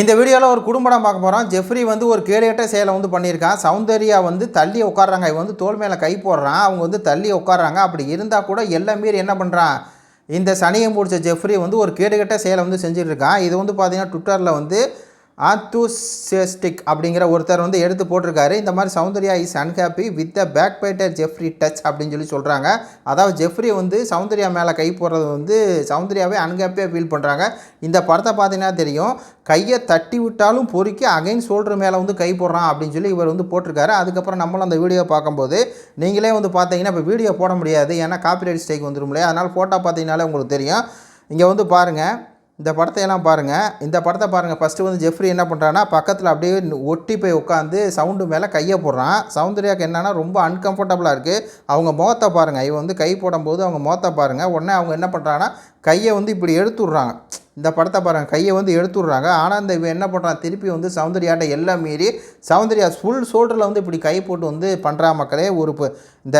இந்த வீடியோவில் ஒரு குடும்பம் பார்க்க போகிறோம் ஜெஃப்ரி வந்து ஒரு கேடையட்ட செயலை வந்து பண்ணியிருக்கான். சௌந்தர்யா வந்து தள்ளி உட்காடுறாங்க இவன் வந்து தோல் மேலே கை போடுறான். அவங்க வந்து தள்ளி உட்காடுறாங்க அப்படி இருந்தால் கூட எல்லாம் மீறி என்ன பண்ணுறான் இந்த சனியை முடித்த ஜெஃப்ரி வந்து ஒரு கேடுகட்ட செயலை வந்து செஞ்சுட்டு இருக்கான். இது வந்து பார்த்திங்கன்னா ட்விட்டரில் வந்து ஆந்தூசியஸ்டிக் அப்படிங்கிற ஒருத்தர் வந்து எடுத்து போட்டிருக்காரு. இந்த மாதிரி Soundarya is unhappy with the backbiter Jeffrey touch அப்படின்னு சொல்லி சொல்கிறாங்க அதாவது ஜெஃப்ரி வந்து சௌந்தர்யா மேலே கை போடுறது வந்து சௌந்தர்யாவே அன்ஹாப்பியாக ஃபீல் பண்ணுறாங்க இந்த படத்தை பார்த்தீங்கன்னா தெரியும். கையை தட்டி விட்டாலும் பொறுக்கி அகைன் ஷோல்டர் மேலே வந்து கை போடுறான் அப்படின்னு சொல்லி இவர் வந்து போட்டிருக்காரு. அதுக்கப்புறம் நம்மளும் அந்த வீடியோ பார்க்கும்போது நீங்களே வந்து பார்த்தீங்கன்னா இப்போ வீடியோ போட முடியாது. ஏன்னா காப்பிரைட் ஸ்டேக் வந்துடும் இல்லையா? அதனால் ஃபோட்டோ பார்த்தீங்கனாலே உங்களுக்கு தெரியும். இங்கே வந்து பாருங்கள் இந்த படத்தையெல்லாம் பாருங்கள் இந்த படத்தை பாருங்கள் ஃபஸ்ட்டு வந்து ஜெஃப்ரி என்ன பண்ணுறான்னா பக்கத்தில் அப்படியே ஒட்டி போய் உட்காந்து சவுண்டு மேலே கையை போடுறான். சௌந்தர்யாக்கு என்னென்னா ரொம்ப அன்கம்ஃபர்டபுளாக இருக்குது அவங்க முகத்தை பாருங்கள் இவன் வந்து கை போடும்போது அவங்க முகத்தை பாருங்கள் உடனே அவங்க என்ன பண்ணுறாங்கன்னா கையை வந்து இப்படி எடுத்துடுறாங்க. இந்த படத்தை பாருங்கள் கையை வந்து எடுத்து விட்றாங்க ஆனால் இந்த இவன் என்ன பண்ணுறான் திருப்பி வந்து சௌந்தர்யாட்ட எல்லாம் மீறி சௌந்தர்யா ஃபுல் ஷோல்டரில் வந்து இப்படி கை போட்டு வந்து பண்ணுறா மக்களே. ஒரு இந்த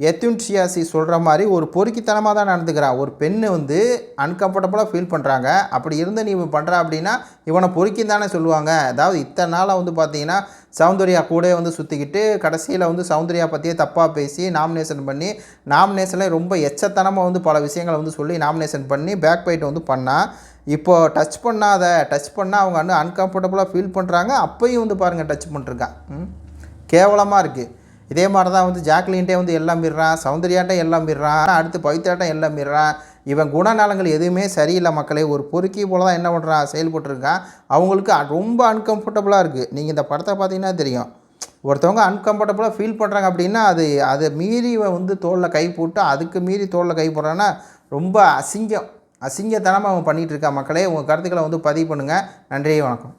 எத்யூன்ஷியாசி சொல்கிற மாதிரி ஒரு பொறுக்கித்தனமாக தான் நடந்துக்கிறான் ஒரு பெண்ணு வந்து அன்கம்ஃபர்டபுளாக ஃபீல் பண்ணுறாங்க அப்படி இருந்து நீ பண்ணுற பண்ணுறா அப்படின்னா இவனை பொறுக்கின்னு தானே சொல்லுவாங்க. அதாவது இத்தனை நாளாக வந்து பார்த்தீங்கன்னா சௌந்தர்யா கூட வந்து சுற்றிக்கிட்டு கடைசியில் வந்து சௌந்தர்யா பற்றியே தப்பாக பேசி நாமினேஷன் பண்ணி நாமினேஷனில் ரொம்ப எச்சத்தனமாக வந்து பல விஷயங்களை வந்து சொல்லி நாமினேஷன் பண்ணி பேக் பைட் வந்து பண்ணால் இப்போது டச் பண்ணாத டச் பண்ணால் அவங்க வந்து அன்கம்ஃபர்டபுளாக ஃபீல் பண்ணுறாங்க அப்பையும் வந்து பாருங்கள் டச் பண்ணிருக்கான் கேவலமாக இருக்குது இதே மாதிரி தான் வந்து ஜாக்லின்ட்டே வந்து எல்லாம் மீறான் சௌந்தர்யாட்ட எல்லாம் மீறான் அடுத்து பவித்ராட்டம் எல்லாம் மீறான் இவன் குணநலங்கள் எதுவுமே சரியில்லை மக்களே. ஒரு பொறுக்கி போல தான் என்ன பண்ணுறான் செயல்பட்டுருக்கான் அவங்களுக்கு ரொம்ப அன்கம்ஃபர்டபுளாக இருக்குது நீங்கள் இந்த படத்தை பார்த்தீங்கன்னா தெரியும். ஒருத்தவங்க அன்கம்ஃபர்டபுளாக ஃபீல் பண்ணுறாங்க அப்படின்னா அது அதை மீறி வந்து தோளில் கை போட்டு அதுக்கு மீறி தோளில் கை போடுறான்னா ரொம்ப அசிங்கம். அசிங்கத்தனமாக அவன் பண்ணிகிட்டு இருக்கா மக்களே. உங்கள் கருத்துக்களை வந்து பதிவு பண்ணுங்கள் நன்றி வணக்கம்.